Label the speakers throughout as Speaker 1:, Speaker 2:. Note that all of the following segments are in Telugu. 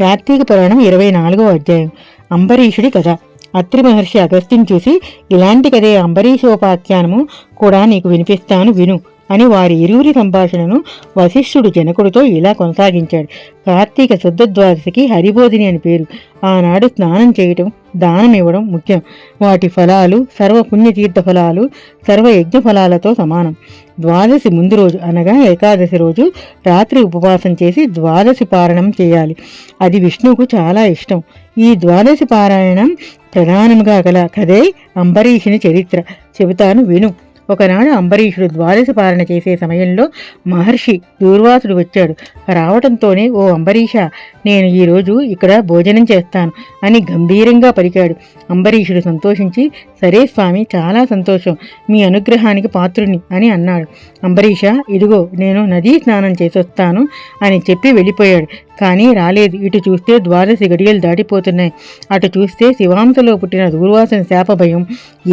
Speaker 1: కార్తీక పురాణం ఇరవై నాలుగో అధ్యాయం. అంబరీషుడి కథ. అత్రి మహర్షి అగస్త్యం చూసి ఇలాంటి కథే అంబరీషోపాఖ్యానము. కూడా నీకు వినిపిస్తాను విను. అని వారి ఇరువురి సంభాషణను వశిష్ఠుడు జనకుడితో ఇలా కొనసాగించాడు. కార్తీక శుద్ధ ద్వాదశికి హరిబోధిని అని పేరు. ఆనాడు స్నానం చేయటం దానం ఇవ్వడం ముఖ్యం. వాటి ఫలాలు సర్వ పుణ్యతీర్థ ఫలాలు సర్వ యజ్ఞ ఫలాలతో సమానం. ద్వాదశి ముందు రోజు అనగా ఏకాదశి రోజు రాత్రి ఉపవాసం చేసి ద్వాదశి పారాయణం చేయాలి. అది విష్ణువుకు చాలా ఇష్టం. ఈ ద్వాదశి పారాయణం ప్రధానంగా గల కథే అంబరీషుని చరిత్ర. చెబుతాను విను. ఒకనాడు అంబరీషుడు ద్వాదశ పాలన చేసే సమయంలో మహర్షి దూర్వాసుడు వచ్చాడు. రావటంతోనే ఓ అంబరీష నేను ఈరోజు ఇక్కడ భోజనం చేస్తాను అని గంభీరంగా పలికాడు. అంబరీషుడు సంతోషించి సరే స్వామి చాలా సంతోషం. మీ అనుగ్రహానికి పాత్రుని అని అన్నాడు. అంబరీష ఇదిగో నేను నదీ స్నానం చేసొస్తాను అని చెప్పి వెళ్ళిపోయాడు. కానీ రాలేదు. ఇటు చూస్తే ద్వాదశి గడియలు దాటిపోతున్నాయి. అటు చూస్తే శివాంశలో పుట్టిన దూర్వాసన శాప భయం.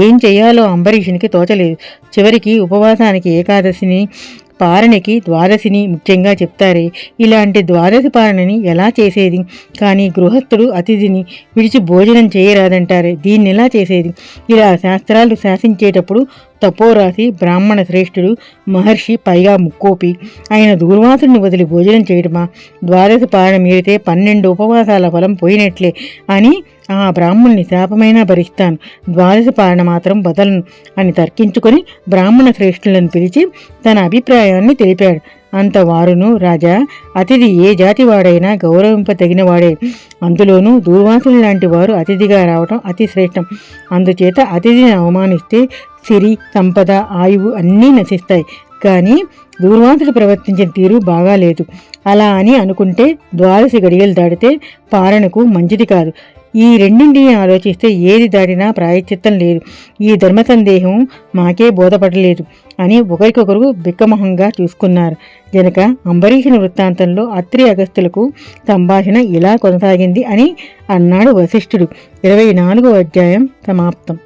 Speaker 1: ఏం చేయాలో అంబరీషునికి తోచలేదు. చివరికి ఉపవాసానికి ఏకాదశిని పారణకి ద్వాదశిని ముఖ్యంగా చెప్తారే. ఇలాంటి ద్వాదశి పారణని ఎలా చేసేది? కానీ గృహస్థుడు అతిథిని విడిచి భోజనం చేయరాదంటారే. దీన్ని ఎలా చేసేది? ఇలా శాస్త్రాలు శాసించేటప్పుడు తపోరాశి బ్రాహ్మణ శ్రేష్ఠుడు మహర్షి పైగా ముక్కోపి. ఆయన దూర్వాసుని వదిలి భోజనం చేయడమా ద్వాదశ పాలన మీరితే పన్నెండు ఉపవాసాల ఫలం పోయినట్లే అని ఆ బ్రాహ్మణ్ణి శాపమైనా భరిస్తాను. ద్వాదశ పాలన మాత్రం వదలను అని తర్కించుకొని బ్రాహ్మణ శ్రేష్ఠులను పిలిచి తన అభిప్రాయాన్ని తెలిపాడు. అంత వారును రాజా అతిథి ఏ జాతి వాడైనా గౌరవింపదగినవాడే అందులోనూ దూర్వాసులు లాంటి వారు అతిథిగా రావటం అతి శ్రేష్టం. అందుచేత అతిథిని అవమానిస్తే సిరి సంపద ఆయువు అన్నీ నశిస్తాయి. కానీ దూర్వాసుడు ప్రవర్తించిన తీరు బాగాలేదు. అలా అని అనుకుంటే ద్వాదశి గడియలు దాటితే పారణకు మంచిది కాదు. ఈ రెండింటిని ఆలోచిస్తే ఏది దాటినా ప్రాయశ్చిత్తం లేదు. ఈ ధర్మ సందేహం మాకే బోధపడలేదు అని ఒకరికొకరు బిక్కమొహంగా చూసుకున్నారు. జనక అంబరీషుని వృత్తాంతంలో అత్రి అగస్తులకు సంభాషణ ఇలా కొనసాగింది అని అన్నాడు వశిష్ఠుడు. ఇరవై నాలుగో అధ్యాయం సమాప్తం.